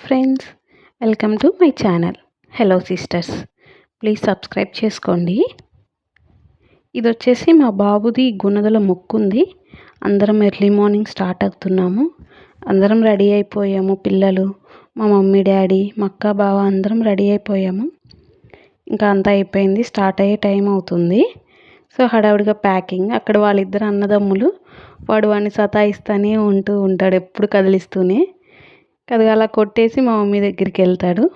Friends welcome to my channel. Hello sisters please subscribe చేసుకోండి. ఇది వచ్చేసి మా బాబుది గుణదల మొక్కుంది. అందరం ఎర్లీ మార్నింగ్ స్టార్ట్ అవుతున్నాము. అందరం రెడీ అయిపోయాము పిల్లలు మా మమ్మీ డాడీ మా అక్క బావ అందరం రెడీ అయిపోయాము. ఇంకా అంతా అయిపోయింది స్టార్ట్ అయ్యే టైం అవుతుంది. సో హడావుడిగా ప్యాకింగ్ అక్కడ వాళ్ళిద్దరు అన్నదమ్ములు వాడు వాడిని సతాయిస్తూనే ఉంటూ ఉంటాడు ఎప్పుడు కదిలిస్తూనే. అది అలా కొట్టేసి మా మమ్మీ దగ్గరికి వెళ్తాడు.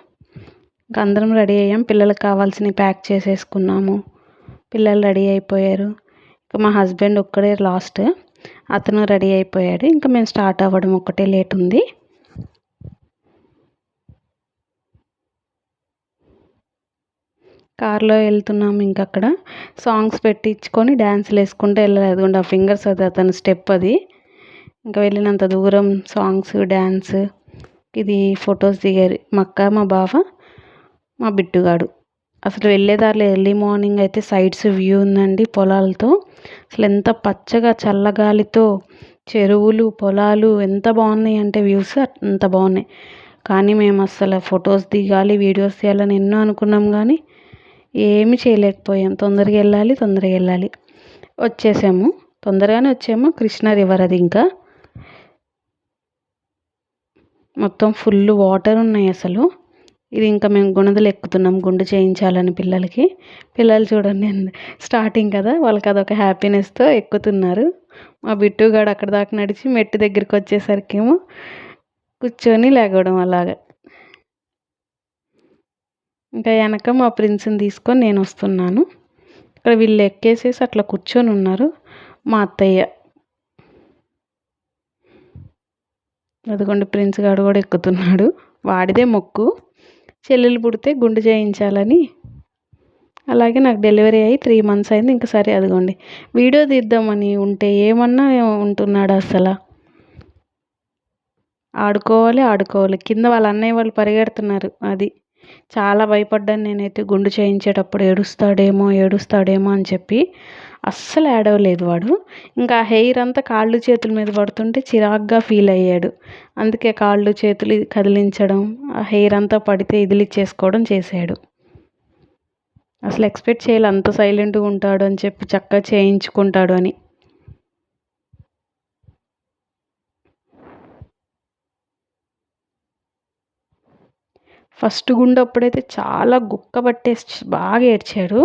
ఇంకా అందరం రెడీ అయ్యాం. పిల్లలకు కావాల్సినవి ప్యాక్ చేసేసుకున్నాము. పిల్లలు రెడీ అయిపోయారు. ఇంకా మా హస్బెండ్ ఒక్కడే లాస్ట్. అతను రెడీ అయిపోయాడు. ఇంకా మేము స్టార్ట్ అవ్వడం ఒక్కటే లేట్ ఉంది. కార్లో వెళ్తున్నాము ఇంక అక్కడ. సాంగ్స్ పెట్టించుకొని డ్యాన్స్లు వేసుకుంటూ వెళ్ళలేదు. ఆ ఫింగర్స్ అది అతని స్టెప్ అది. ఇంకా వెళ్ళినంత దూరం సాంగ్స్ డ్యాన్స్ ఇది ఫొటోస్ దిగారు. మా అక్క మా బావ మా బిట్టుగాడు. అసలు వెళ్ళేదారిలో ఎర్లీ మార్నింగ్ అయితే సైడ్స్ వ్యూ ఉందండి పొలాలతో. అసలు ఎంత పచ్చగా చల్లగాలితో చెరువులు పొలాలు ఎంత బాగున్నాయి అంటే వ్యూస్ అంత బాగున్నాయి. కానీ మేము అసలు ఫొటోస్ దిగాలి వీడియోస్ తీయాలని ఎన్నో అనుకున్నాం కానీ ఏమి చేయలేకపోయాం. తొందరగా వెళ్ళాలి తొందరగా వెళ్ళాలి. వచ్చేసాము. తొందరగానే వచ్చాము. కృష్ణా రివర్ అది ఇంకా. మొత్తం ఫుల్ వాటర్ ఉన్నాయి అసలు. ఇది ఇంకా మేము గుణదలు ఎక్కుతున్నాం గుండు చేయించాలని పిల్లలకి. పిల్లలు చూడండి స్టార్టింగ్ కదా వాళ్ళకి అదొక హ్యాపీనెస్తో ఎక్కుతున్నారు. మా బిట్టుగాడు అక్కడ దాకా నడిచి మెట్టు దగ్గరికి వచ్చేసరికి ఏమో కూర్చొని లేగడం అలాగా. ఇంకా వెనక మా ప్రిన్స్ని తీసుకొని నేను వస్తున్నాను. ఇక్కడ వీళ్ళు ఎక్కేసేసి అట్లా కూర్చొని ఉన్నారు. మా అత్తయ్య. అదిగోండి ప్రిన్స్ గాడు కూడా ఎక్కుతున్నాడు. వాడిదే మొక్కు. చెల్లెలు పుడితే గుండు చేయించాలని. అలాగే నాకు డెలివరీ అయ్యి త్రీ మంత్స్ అయింది. ఇంకా సరే అదిగోండి. వీడియో తీద్దామని ఉంటే ఏమన్నా ఉంటున్నాడు అసలు? ఆడుకోవాలి ఆడుకోవాలి. కింద వాళ్ళ అన్నయ్య వాళ్ళు పరిగెడుతున్నారు అది. చాలా భయపడ్డాను. నేనైతే గుండు చేయించేటప్పుడు ఏడుస్తాడేమో ఏడుస్తాడేమో అని చెప్పి అస్సలు ఏడవలేదు వాడు. ఇంకా హెయిర్ అంతా కాళ్ళు చేతుల మీద పడుతుంటే చిరాగ్గా ఫీల్ అయ్యాడు. అందుకే కాళ్ళు చేతులు కదిలించడం ఆ హెయిర్ అంతా పడితే ఇదిలిచ్చేసుకోవడం చేశాడు. అసలు ఎక్స్పెక్ట్ చేయాలి అంత సైలెంట్గా ఉంటాడు అని చెప్పి చక్కగా చేయించుకుంటాడు అని. ఫస్ట్ గుండె అప్పుడైతే చాలా గుక్క పట్టేసి బాగా ఏడ్చాడు.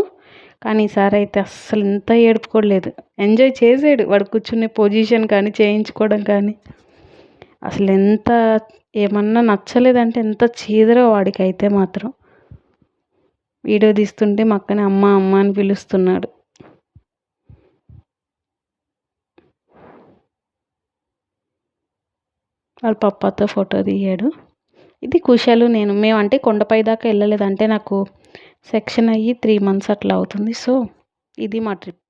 కానీ ఈసారి అయితే అస్సలు ఇంత ఏడుపుకోలేదు. ఎంజాయ్ చేసాడు వాడు కూర్చునే పొజిషన్ కానీ చేయించుకోవడం కానీ. అసలు ఎంత ఏమన్నా నచ్చలేదంటే ఎంత చీదరో వాడికి అయితే మాత్రం. వీడియో తీస్తుంటే మక్కనే అమ్మ అమ్మ అని పిలుస్తున్నాడు. వాళ్ళ పప్పాతో ఫోటో దిగాడు. ఇది కుషాలు నేను. మేము అంటే కొండపై దాకా వెళ్ళలేదు అంటే నాకు సెక్షన్ అయ్యి త్రీ మంత్స్ అట్లా అవుతుంది. సో ఇది మా ట్రిప్.